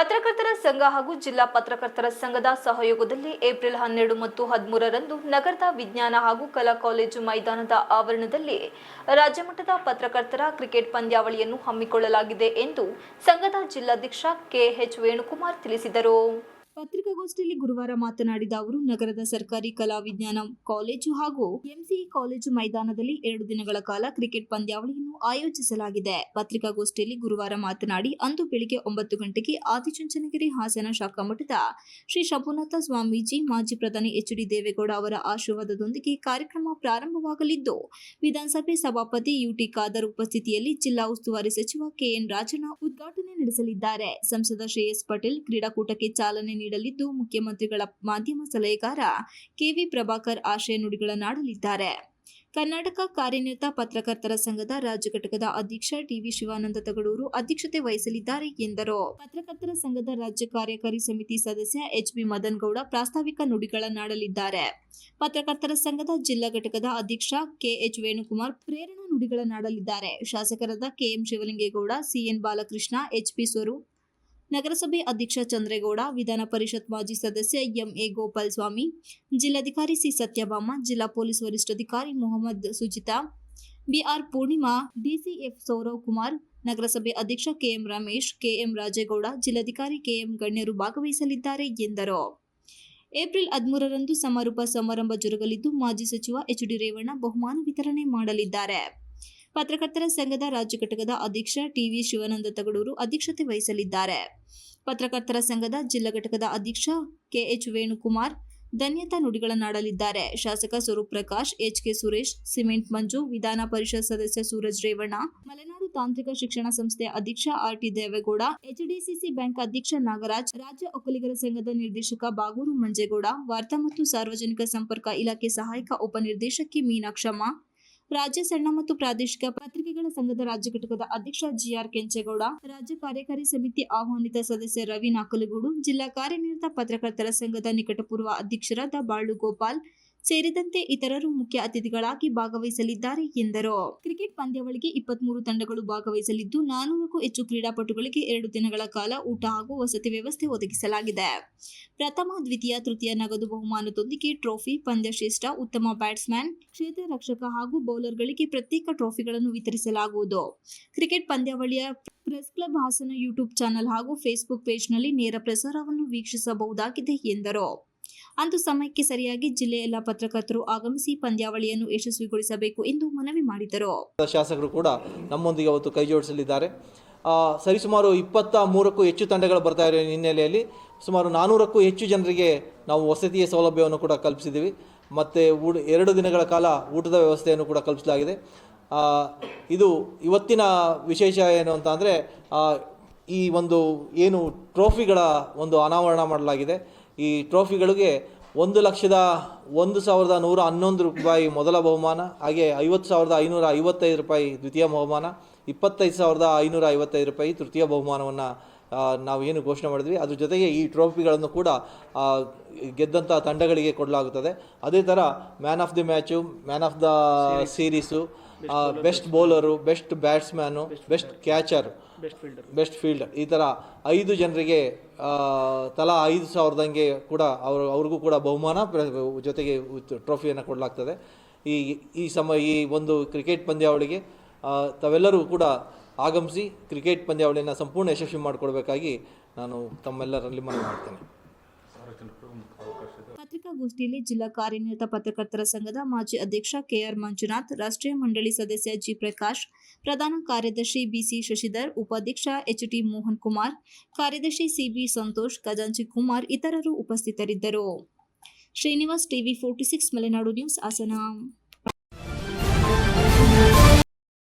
ಪತ್ರಕರ್ತರ ಸಂಘ ಹಾಗೂ ಜಿಲ್ಲಾ ಪತ್ರಕರ್ತರ ಸಂಘದ ಸಹಯೋಗದಲ್ಲಿ ಏಪ್ರಿಲ್ ಹನ್ನೆರಡು ಮತ್ತು ಹದಿಮೂರರಂದು ನಗರದ ವಿಜ್ಞಾನ ಹಾಗೂ ಕಲಾ ಕಾಲೇಜು ಮೈದಾನದ ಆವರಣದಲ್ಲಿ ರಾಜ್ಯಮಟ್ಟದ ಪತ್ರಕರ್ತರ ಕ್ರಿಕೆಟ್ ಪಂದ್ಯಾವಳಿಯನ್ನು ಹಮ್ಮಿಕೊಳ್ಳಲಾಗಿದೆ ಎಂದು ಸಂಘದ ಜಿಲ್ಲಾಧ್ಯಕ್ಷ ಕೆಎಚ್ ವೇಣುಕುಮಾರ್ ತಿಳಿಸಿದರು. ಪತ್ರಿಕಾಗೋಷ್ಠಿಯಲ್ಲಿ ಗುರುವಾರ ಮಾತನಾಡಿದ ಅವರು, ನಗರದ ಸರ್ಕಾರಿ ಕಲಾ ವಿಜ್ಞಾನ ಕಾಲೇಜು ಹಾಗೂ ಎಂಸಿಇ ಕಾಲೇಜು ಮೈದಾನದಲ್ಲಿ ಎರಡು ದಿನಗಳ ಕಾಲ ಕ್ರಿಕೆಟ್ ಪಂದ್ಯಾವಳಿಯನ್ನು ಆಯೋಜಿಸಲಾಗಿದೆ. ಪತ್ರಿಕಾಗೋಷ್ಠಿಯಲ್ಲಿ ಗುರುವಾರ ಮಾತನಾಡಿ, ಅಂದು ಬೆಳಿಗ್ಗೆ ಒಂಬತ್ತು ಗಂಟೆಗೆ ಆದಿಚುಂಚನಗಿರಿ ಹಾಸನ ಶಾಖಾ ಮಠದ ಶ್ರೀ ಶಂಭುನಾಥ ಸ್ವಾಮೀಜಿ, ಮಾಜಿ ಪ್ರಧಾನಿ ಎಚ್ ಡಿ ದೇವೇಗೌಡ ಅವರ ಆಶೀರ್ವಾದದೊಂದಿಗೆ ಕಾರ್ಯಕ್ರಮ ಪ್ರಾರಂಭವಾಗಲಿದ್ದು, ವಿಧಾನಸಭೆ ಸಭಾಪತಿ ಯುಟಿ ಖಾದರ್ ಉಪಸ್ಥಿತಿಯಲ್ಲಿ ಜಿಲ್ಲಾ ಉಸ್ತುವಾರಿ ಸಚಿವ ಕೆಎನ್ ರಾಜಣ್ಣ ಉದ್ಘಾಟನೆ ನಡೆಸಲಿದ್ದಾರೆ. ಸಂಸದ ಶ್ರೇಯಸ್ ಪಟೇಲ್ ಕ್ರೀಡಾಕೂಟಕ್ಕೆ ಚಾಲನೆ ನೀಡಲಿದ್ದು ಮುಖ್ಯಮಂತ್ರಿಗಳ ಮಾಧ್ಯಮ ಸಲಹೆಗಾರ ಕೆವಿ ಪ್ರಭಾಕರ್ ಆಶಯ ನುಡಿಗಳನ್ನಾಡಲಿದ್ದಾರೆ ಕರ್ನಾಟಕ ಕಾರ್ಯನಿರತ ಪತ್ರಕರ್ತರ ಸಂಘದ ರಾಜ್ಯ ಘಟಕದ ಅಧ್ಯಕ್ಷ ಟಿವಿ ಶಿವಾನಂದ ತಗಡೂರು ಅಧ್ಯಕ್ಷತೆ ವಹಿಸಲಿದ್ದಾರೆ ಎಂದರು. ಪತ್ರಕರ್ತರ ಸಂಘದ ರಾಜ್ಯ ಕಾರ್ಯಕಾರಿ ಸಮಿತಿ ಸದಸ್ಯ ಎಚ್ ಬಿ ಮದನ್ ಗೌಡ ಪ್ರಾಸ್ತಾವಿಕ ನುಡಿಗಳನ್ನಾಡಲಿದ್ದಾರೆ ಪತ್ರಕರ್ತರ ಸಂಘದ ಜಿಲ್ಲಾ ಘಟಕದ ಅಧ್ಯಕ್ಷ ಕೆಎಚ್ ವೇಣುಕುಮಾರ್ ಪ್ರೇರಣಾ ನುಡಿಗಳನ್ನಾಡಲಿದ್ದಾರೆ ಶಾಸಕರಾದ KM Shivalingegowda, CN Balakrishna, HP Swaroop ನಗರಸಭೆ ಅಧ್ಯಕ್ಷ ಚಂದ್ರೇಗೌಡ, ವಿಧಾನ ಪರಿಷತ್ ಮಾಜಿ ಸದಸ್ಯ ಎಂಎ ಗೋಪಾಲ್ ಸ್ವಾಮಿ ಜಿಲ್ಲಾಧಿಕಾರಿ ಸಿ ಸತ್ಯಭಾಮ, ಜಿಲ್ಲಾ ಪೊಲೀಸ್ ವರಿಷ್ಠಾಧಿಕಾರಿ ಮೊಹಮ್ಮದ್ ಸುಜಿತಾ, ಬಿಆರ್ ಪೂರ್ಣಿಮಾ, ಡಿಸಿಎಫ್ ಸೌರವ್ ಕುಮಾರ್, ನಗರಸಭೆ ಅಧ್ಯಕ್ಷ ಕೆಎಂ ರಮೇಶ್, ಕೆಎಂ ರಾಜೇಗೌಡ, ಜಿಲ್ಲಾಧಿಕಾರಿ ಕೆಎಂ ಗಣ್ಯರು ಭಾಗವಹಿಸಲಿದ್ದಾರೆ ಎಂದರು. ಏಪ್ರಿಲ್ ಹದಿಮೂರರಂದು ಸಮಾರೋಪ ಸಮಾರಂಭ ಜರುಗಲಿದ್ದು ಮಾಜಿ ಸಚಿವ ಎಚ್ ಡಿ ರೇವಣ್ಣ ಬಹುಮಾನ ವಿತರಣೆ ಮಾಡಲಿದ್ದಾರೆ. ಪತ್ರಕರ್ತರ ಸಂಘದ ರಾಜ್ಯ ಘಟಕದ ಅಧ್ಯಕ್ಷ ಟಿವಿ ಶಿವಾನಂದ ತಗಡೂರು ಅಧ್ಯಕ್ಷತೆ ವಹಿಸಲಿದ್ದಾರೆ. ಪತ್ರಕರ್ತರ ಸಂಘದ ಜಿಲ್ಲಾ ಘಟಕದ ಅಧ್ಯಕ್ಷ ಕೆಎಚ್ ವೇಣುಕುಮಾರ್ ಧನ್ಯತಾ ನುಡಿಗಳನ್ನಾಡಲಿದ್ದಾರೆ. ಶಾಸಕ ಸ್ವರೂಪ್ ಪ್ರಕಾಶ್ ಎಚ್ಕೆ ಸುರೇಶ್, ಸಿಮೆಂಟ್ ಮಂಜು, ವಿಧಾನ ಪರಿಷತ್ ಸದಸ್ಯ ಸೂರಜ್ ರೇವಣ್ಣ, ಮಲೆನಾಡು ತಾಂತ್ರಿಕ ಶಿಕ್ಷಣ ಸಂಸ್ಥೆ ಅಧ್ಯಕ್ಷ ಆರ್ಟಿ ದೇವೇಗೌಡ, ಎಚ್ಡಿಸಿಸಿ ಬ್ಯಾಂಕ್ ಅಧ್ಯಕ್ಷ ನಾಗರಾಜ್, ರಾಜ್ಯ ಒಕ್ಕಲಿಗರ ಸಂಘದ ನಿರ್ದೇಶಕ ಬಾಗೂರು ಮಂಜೇಗೌಡ, ವಾರ್ತಾ ಮತ್ತು ಸಾರ್ವಜನಿಕ ಸಂಪರ್ಕ ಇಲಾಖೆ ಸಹಾಯಕ ಉಪನಿರ್ದೇಶಕಿ ಮೀನಾಕ್ಷಮ್ಮ ರಾಜ್ಯ ಸಣ್ಣ ಮತ್ತು ಪ್ರಾದೇಶಿಕ ಪತ್ರಿಕೆಗಳ ಸಂಘದ ರಾಜ್ಯ ಘಟಕದ ಅಧ್ಯಕ್ಷ ಜಿಆರ್ ಕೆಂಚೇಗೌಡ, ರಾಜ್ಯ ಕಾರ್ಯಕಾರಿ ಸಮಿತಿ ಆಹ್ವಾನಿತ ಸದಸ್ಯ ರವಿ ನಾಕಲಗೂಡು, ಜಿಲ್ಲಾ ಕಾರ್ಯನಿರತ ಪತ್ರಕರ್ತರ ಸಂಘದ ನಿಕಟಪೂರ್ವ ಅಧ್ಯಕ್ಷರಾದ ಬಾಳು ಗೋಪಾಲ್ ಸೇರಿದಂತೆ ಇತರರು ಮುಖ್ಯ ಅತಿಥಿಗಳಾಗಿ ಭಾಗವಹಿಸಲಿದ್ದಾರೆ ಎಂದರು. ಕ್ರಿಕೆಟ್ ಪಂದ್ಯಾವಳಿಗೆ ಇಪ್ಪತ್ಮೂರು ತಂಡಗಳು ಭಾಗವಹಿಸಲಿದ್ದು, ನಾನೂರಕ್ಕೂ ಹೆಚ್ಚು ಕ್ರೀಡಾಪಟುಗಳಿಗೆ ಎರಡು ದಿನಗಳ ಕಾಲ ಊಟ ಹಾಗೂ ವಸತಿ ವ್ಯವಸ್ಥೆ ಒದಗಿಸಲಾಗಿದೆ. ಪ್ರಥಮ, ದ್ವಿತೀಯ, ತೃತೀಯ ನಗದು ಬಹುಮಾನದೊಂದಿಗೆ ಟ್ರೋಫಿ ಪಂದ್ಯಶ್ರೇಷ್ಠ ಉತ್ತಮ ಬ್ಯಾಟ್ಸ್ಮನ್ ಕ್ಷೇತ್ರ ರಕ್ಷಕ ಹಾಗೂ ಬೌಲರ್ಗಳಿಗೆ ಪ್ರತ್ಯೇಕ ಟ್ರೋಫಿಗಳನ್ನು ವಿತರಿಸಲಾಗುವುದು. ಕ್ರಿಕೆಟ್ ಪಂದ್ಯಾವಳಿಯ press club Hassan YouTube channel ಹಾಗೂ ಫೇಸ್ಬುಕ್ ಪೇಜ್ನಲ್ಲಿ ನೇರ ಪ್ರಸಾರವನ್ನು ವೀಕ್ಷಿಸಬಹುದಾಗಿದೆ ಎಂದರು. ಅಂದು ಸಮಯಕ್ಕೆ ಸರಿಯಾಗಿ ಜಿಲ್ಲೆಯ ಎಲ್ಲ ಪತ್ರಕರ್ತರು ಆಗಮಿಸಿ ಪಂದ್ಯಾವಳಿಯನ್ನು ಯಶಸ್ವಿಗೊಳಿಸಬೇಕು ಎಂದು ಮನವಿ ಮಾಡಿದರು. ಶಾಸಕರು ಕೂಡ ನಮ್ಮೊಂದಿಗೆ ಅವತ್ತು ಕೈ ಜೋಡಿಸಲಿದ್ದಾರೆ. ಆ, ಸರಿಸುಮಾರು ಇಪ್ಪತ್ತ ಮೂರಕ್ಕೂ ಹೆಚ್ಚು ತಂಡಗಳು ಬರ್ತಾ ಇರೋ ಹಿನ್ನೆಲೆಯಲ್ಲಿ ಸುಮಾರು ನಾನೂರಕ್ಕೂ ಹೆಚ್ಚು ಜನರಿಗೆ ನಾವು ವಸತಿಯ ಸೌಲಭ್ಯವನ್ನು ಕೂಡ ಕಲ್ಪಿಸಿದ್ದೀವಿ. ಮತ್ತು ಊಟ ಎರಡು ದಿನಗಳ ಕಾಲ ಊಟದ ವ್ಯವಸ್ಥೆಯನ್ನು ಕೂಡ ಕಲ್ಪಿಸಲಾಗಿದೆ. ಇದು ಇವತ್ತಿನ ವಿಶೇಷ ಏನು ಅಂತ ಅಂದರೆ ಈ ಒಂದು ಏನು ಟ್ರೋಫಿಗಳ ಒಂದು ಅನಾವರಣ ಮಾಡಲಾಗಿದೆ. ಈ ಟ್ರೋಫಿಗಳಿಗೆ ಒಂದು ಲಕ್ಷದ ಒಂದು ಸಾವಿರದ ನೂರ ಹನ್ನೊಂದು ರೂಪಾಯಿ ಮೊದಲ ಬಹುಮಾನ ಹಾಗೆ ಐವತ್ತು ಸಾವಿರದ ಐನೂರ ಐವತ್ತೈದು ರೂಪಾಯಿ ದ್ವಿತೀಯ ಬಹುಮಾನ ಇಪ್ಪತ್ತೈದು ಸಾವಿರದ ಐನೂರ ಐವತ್ತೈದು ರೂಪಾಯಿ ತೃತೀಯ ಬಹುಮಾನವನ್ನು ನಾವು ಏನು ಘೋಷಣೆ ಮಾಡಿದ್ವಿ. ಅದ್ರ ಜೊತೆಗೆ ಈ ಟ್ರೋಫಿಗಳನ್ನು ಕೂಡ ಗೆದ್ದಂಥ ತಂಡಗಳಿಗೆ ಕೊಡಲಾಗುತ್ತದೆ. ಅದೇ ಥರ man of the match man of the series best bowler best batsman best catcher best fielder ಈ ಥರ ಐದು ಜನರಿಗೆ ತಲಾ ಐದು ಸಾವಿರದಂಗೆ ಕೂಡ ಅವರು ಅವ್ರಿಗೂ ಕೂಡ ಬಹುಮಾನ ಜೊತೆಗೆ ಟ್ರೋಫಿಯನ್ನು ಕೊಡಲಾಗ್ತದೆ. ಈ ಈ ಸಮ ಈ ಒಂದು ಕ್ರಿಕೆಟ್ ಪಂದ್ಯಾವಳಿಗೆ ತಾವೆಲ್ಲರೂ ಕೂಡ ಆಗಮಿಸಿ ಕ್ರಿಕೆಟ್ ಪಂದ್ಯಾವಳಿಯನ್ನು ಸಂಪೂರ್ಣ ಯಶಸ್ವಿ ಮಾಡಿಕೊಡ್ಬೇಕಾಗಿ ನಾನು ತಮ್ಮೆಲ್ಲರಲ್ಲಿ ಮನವಿ ಮಾಡ್ತೇನೆ. ಪತ್ರಿಕಾಗೋಷ್ಠಿಯಲ್ಲಿ ಜಿಲ್ಲಾ ಕಾರ್ಯನಿರತ ಪತ್ರಕರ್ತರ ಸಂಘದ ಮಾಜಿ ಅಧ್ಯಕ್ಷ ಕೆಆರ್ ಮಂಜುನಾಥ್, ರಾಷ್ಟ್ರೀಯ ಮಂಡಳಿ ಸದಸ್ಯ ಜಿ ಪ್ರಕಾಶ್, ಪ್ರಧಾನ ಕಾರ್ಯದರ್ಶಿ ಬಿಸಿ ಶಶಿಧರ್, ಉಪಾಧ್ಯಕ್ಷ ಎಚ್ಟಿ ಮೋಹನ್ ಕುಮಾರ್, ಕಾರ್ಯದರ್ಶಿ ಸಿಬಿ ಸಂತೋಷ್, ಖಜಾಂಚಿ ಕುಮಾರ್ ಇತರರು ಉಪಸ್ಥಿತರಿದ್ದರು. Srinivas TV forty six, Malenadu news, Hassan.